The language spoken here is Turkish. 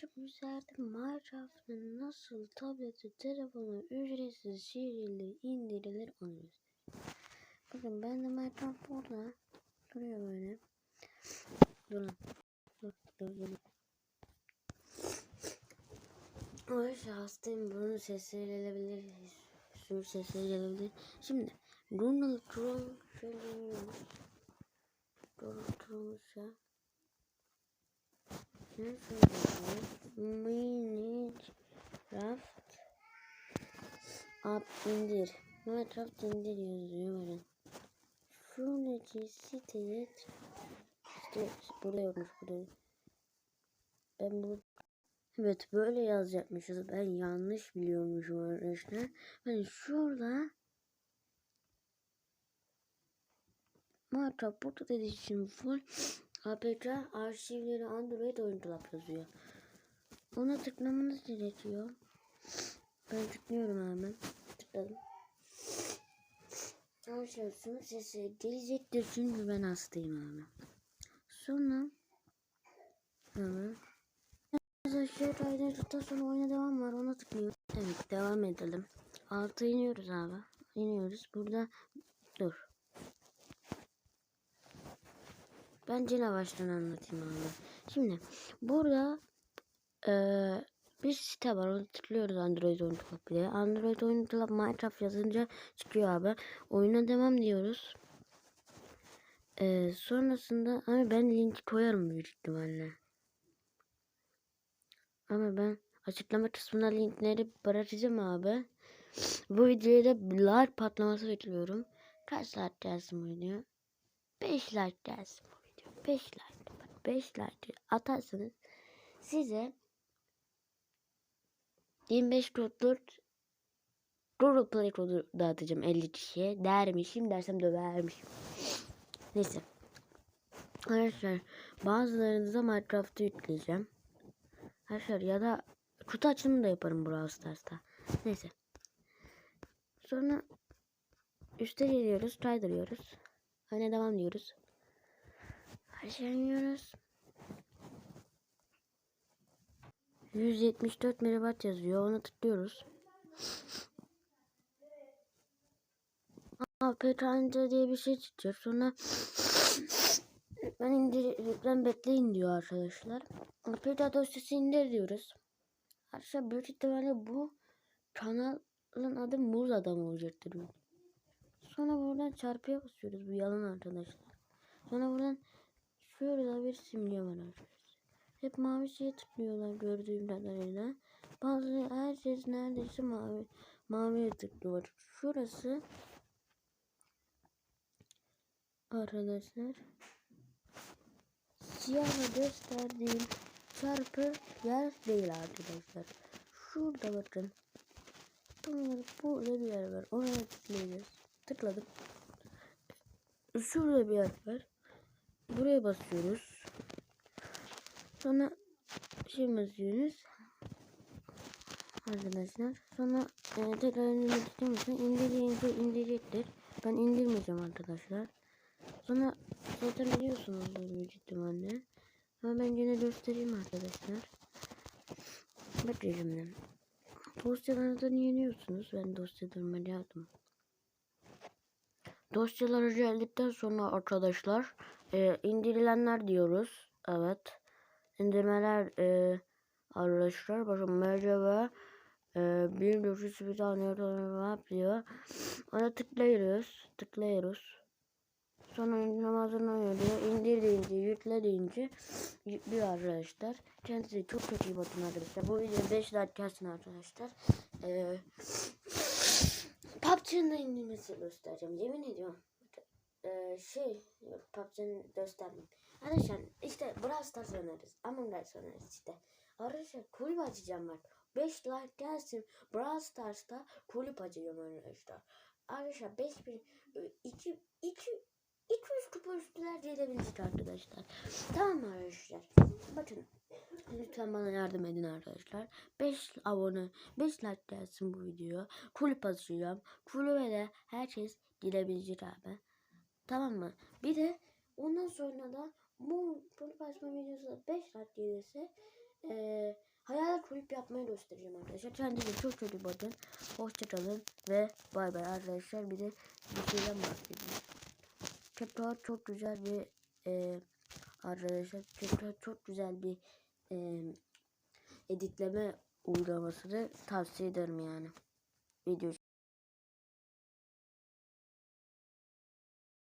Sefer Minecraft'ın nasıl tableti, telefonu ücretsiz şekilde indirilir onu. Bakın ben de Minecraft burada duruyor böyle. Durun. Dur, dur, dur. Arkadaşlar hastayım. Bunun sesleri gelebilir. Sür sesleri gelebilir. Şimdi Google Chrome şöyle ne söylüyor? Minecraft app indir. Minecraft indir yazıyor bakın. Şuradaki siteye işte burada yokmuş burada. Ben bu Evet böyle yazacakmışız. Ben yanlış biliyormuşum arkadaşlar. Ben şurada Minecraft burada dediği için full APK arşivleri Android oyun dolap yazıyor. Ona tıklamanız gerekiyor. Ben tıklıyorum hemen. Tıkladım. Şunun sesi gelecektir çünkü ben hastayım hemen. Sonra hemen Arkadaşlar kaydettükten sonra oyuna devam var ona tıklıyoruz. Evet devam edelim. Alta iniyoruz abi. İniyoruz. Burada dur. Ben Cena baştan anlatayım abi. Şimdi burada eee bir site var. Onu tıklıyoruz Android oyun club diye. Android oyun club Minecraft yazınca çıkıyor abi. Oyuna devam diyoruz. Eee sonrasında ama ben linki koyarım büyük ihtimalle. Ama ben açıklama kısmına linkleri bırakacağım abi. Bu videoya da like patlaması bekliyorum. Kaç like gelsin bu video? 5 like gelsin. 5 like. 5 like atarsanız size 25 kodlu Google Play kodu dağıtacağım 50 kişiye. Dermişim dersem dövermişim. Neyse. Arkadaşlar bazılarınıza Minecraft'ı yükleyeceğim. Arkadaşlar ya da kutu açılımı da yaparım Brawl Stars'ta. Neyse. Sonra üste geliyoruz. Kaydırıyoruz. Hani devam diyoruz. Aşağı iniyoruz. 174 megabayt yazıyor. Ona tıklıyoruz. Aa, Petranja diye bir şey çıkacak. Sonra ben indir bekleyin diyor arkadaşlar. Petra dosyası indir diyoruz. Arkadaşlar büyük ihtimalle bu kanalın adı Muz Adam olacaktır. Sonra buradan çarpıya basıyoruz. Bu yalan arkadaşlar. Sonra buradan şurada bir simge var arkadaşlar. Hep mavi şeye tıklıyorlar gördüğüm kadarıyla. Bazı herkes neredeyse mavi maviye tıklıyor. Şurası arkadaşlar siyahla gösterdiğim çarpı yer değil arkadaşlar. Şurada bakın. Tam burada bir yer var. Oraya tıklayacağız. Tıkladım. Şurada bir yer var. Buraya basıyoruz. Sonra şey basıyoruz. Arkadaşlar. Sonra e, tekrar indirmek istemiyorsan indireyince indirecektir. Ben indirmeyeceğim arkadaşlar. Sonra zaten biliyorsunuzdur büyük ihtimalle. Ama ben yine göstereyim arkadaşlar. Bakın şimdi. Dosyalarınızdan yeniyorsunuz. Ben dosyalarıma geldim. Dosyaları geldikten sonra arkadaşlar e, indirilenler diyoruz. Evet. İndirmeler e, arkadaşlar. Bakın MCV e, bir görüşü bir tane yapıyor. Ona tıklıyoruz. Tıklıyoruz. Sonra namazını diyor. İndir deyince, yükle deyince yüklüyor arkadaşlar. Kendinize çok çok iyi bakın arkadaşlar. Bu video 5 like gelsin arkadaşlar. Ee, PUBG'nin indirmesi göstereceğim. Yemin ediyorum. Ee, şey, PUBG'nin göstermeyeyim. Arkadaşlar işte Brawl Stars oynarız. Among Us oynarız işte. Arkadaşlar kulüp açacağım bak. 5 like gelsin. Brawl Stars'ta kulüp açacağım arkadaşlar. Arkadaşlar 5 bir 2 2 200 kupa üstüler gelebilecek arkadaşlar. Tamam arkadaşlar? Bakın. Lütfen bana yardım edin arkadaşlar. 5 abone, 5 like gelsin bu videoya. Kulüp açacağım. Kulübe de herkes girebilecek abi. Tamam mı? Bir de ondan sonra da bu kulüp açma videosu 5 like gelirse ee, Hayalet kulüp yapmayı göstereceğim arkadaşlar. Kendinize çok çok iyi bakın. Hoşçakalın ve bay bay arkadaşlar. Bir de bir şeyden bahsedeyim. CapCut çok güzel bir e, arkadaşlar CapCut çok güzel bir e, editleme uygulamasını tavsiye ederim yani. Video